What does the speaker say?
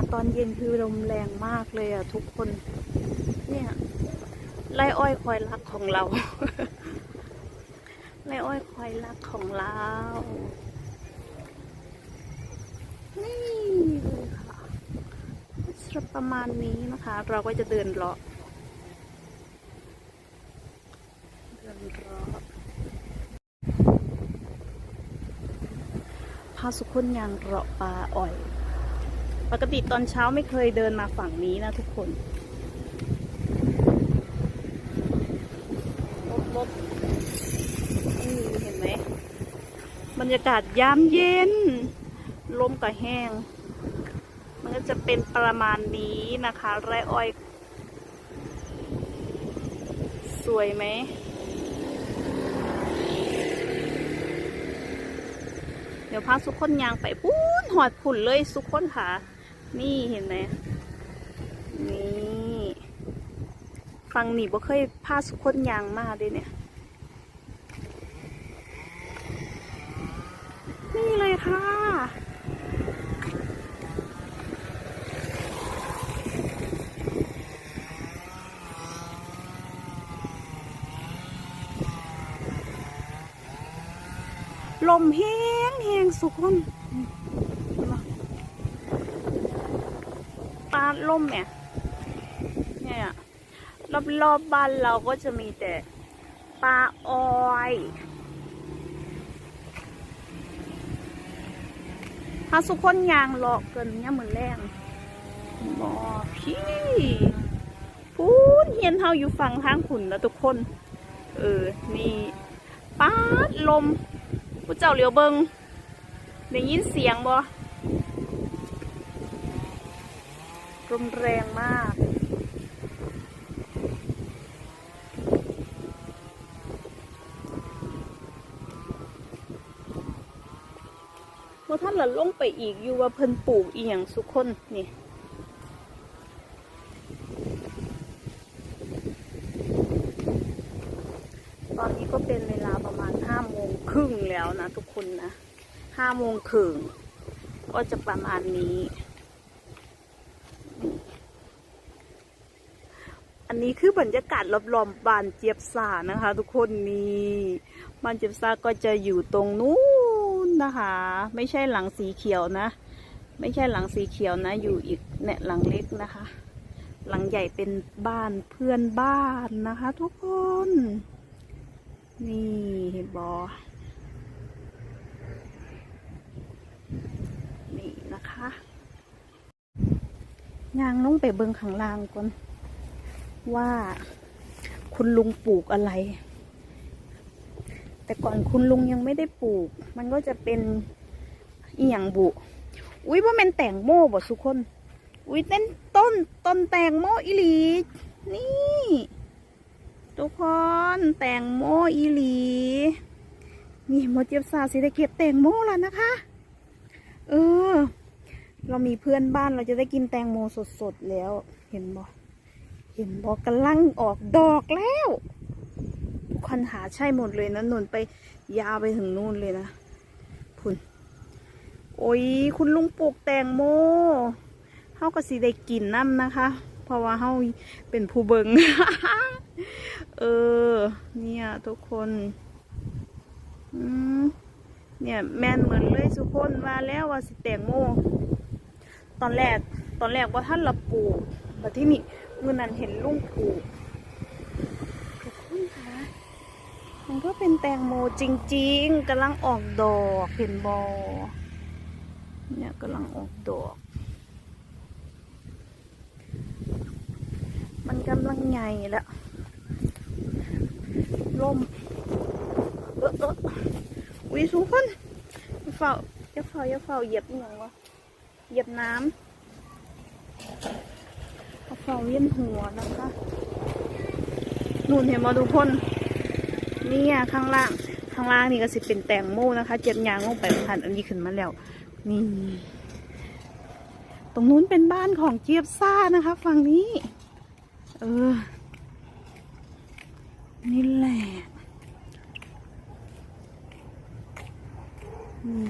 าศตอนเย็นคือลมแรงมากเลยอะ ทุกคน เนี่ยไล่อ้อยคอยรักของเราไล่อ้อยคอยรักของเรา นี่เลยค่ะจะประมาณนี้นะคะ เราก็จะเดินเลาะเดินเลาะพาสุขุนยางเลาะปลาอ่อย ปกติตอนเช้าไม่เคยเดินมาฝั่งนี้นะทุกคนรถรถนี่เห็นไหมบรรยากาศยามเย็น ลมก็แห้ง มันก็จะเป็นประมาณนี้นะคะ ไรอ้อย สวยไหมเดี๋ยวพาสุกคนยางไปปุ้นหอดผุ่นเลยสุกคนค่ะ นี่เห็นไหมนี่ฟังนี่บ่เคยพาสุคนยางมาเด้เนี่ย นี่เลยค่ะลมแห้งแห้งสุกคนาดลมเนี่ย เนี่ยรอบรอบบ้านเราก็จะมีแต่ปลาออยถ้าสุคนยางเลาะเกินเนี่ยเหมือนแรงบอพี่พูนเฮียนเฮาอยู่ฝั่งทางขุนนะทุกคน เออ นี่ปาดลมผู้เจ้าเหลียวเบิงได้ยินเสียงบ่ ลมแรงมาก ว่าท่านละลงไปอีกอยู่ว่าเพิ่นปลูกอีหยังสุคนนี่ตอนนี้ก็เป็นเวลาประมาณห้าโมงครึ่งแล้วนะทุกคนนะห้าโมงครึ่งก็จะประมาณนี้ อันนี้คือบรรยากาศรอบๆบ้านเจี๊ยบซานะคะ ทุกคนนี่บ้านเจี๊ยบซาก็จะอยู่ตรงนู้นนะคะ ไม่ใช่หลังสีเขียวนะ ไม่ใช่หลังสีเขียวนะ อยู่อีกเนี่ยหลังเล็กนะคะ หลังใหญ่เป็นบ้านเพื่อนบ้านนะคะ ทุกคน นี่เห็นบอนี่นะคะยางลงไปเบิงข้างล่างก่อน ว่าคุณลุงปลูกอะไร แต่ก่อนคุณลุงยังไม่ได้ปลูก มันก็จะเป็นอีหยังบุ อุ้ยว่ามันแตงโมบ่สุกคน อุ้ยเต้นต้นต้นแตงโมอีลี นี่ ทุกคนแตงโมอีลี นี่มดเจี๊ยบสาวสิได้เก็บแตงโมแล้วนะคะ เออ เรามีเพื่อนบ้านเราจะได้กินแตงโมสดๆแล้ว เห็นบ่ ห็นบ่กกำลังออกดอกแล้วทุกคนหาใช่หมดเลยนะนนไปยาวไปถึงนู่นเลยนะพุ่นโอ้ยคุณลุงปลูกแตงโมเฮาก็สิได้กินน้ำนะคะ เพราะว่าเฮาเป็นผู้เบิงเออ เนี่ยทุกคนอืมเนี่ยแม่นเหมือนเลยสุกคนว่าแล้วว่าสิแตงโม ตอนแรกตอนแรกว่าท่านละปลูกแต่ที่นี่ มื่อนั้นเห็นลุงปลูกทุกคนคะมันก็เป็นแตงโมจริงๆกำลังออกดอกเห็นบอเนี่ยกำลังออกดอก มันกำลังใหญ่แล้วลมเออเอออุ้ยสูงคนย่าเฝ้าอย่าเฝ้าอย่าเฝ้าเหยียบอหย่างวะเหยียบน้ำ เฝ้เวียนหัวนะคะนู่นเห็นมาดูพ่นนี่อะข้างล่าง ข้างล่างนี่ก็สิเป็นแตงโมนะคะ เจ็บยางลงไปพันอันนี้ขึ้นมาแล้ว นี่ ตรงนู้นเป็นบ้านของเจี๊ยบซ่านะคะฝั่งนี้ เออ นี่แหละนี่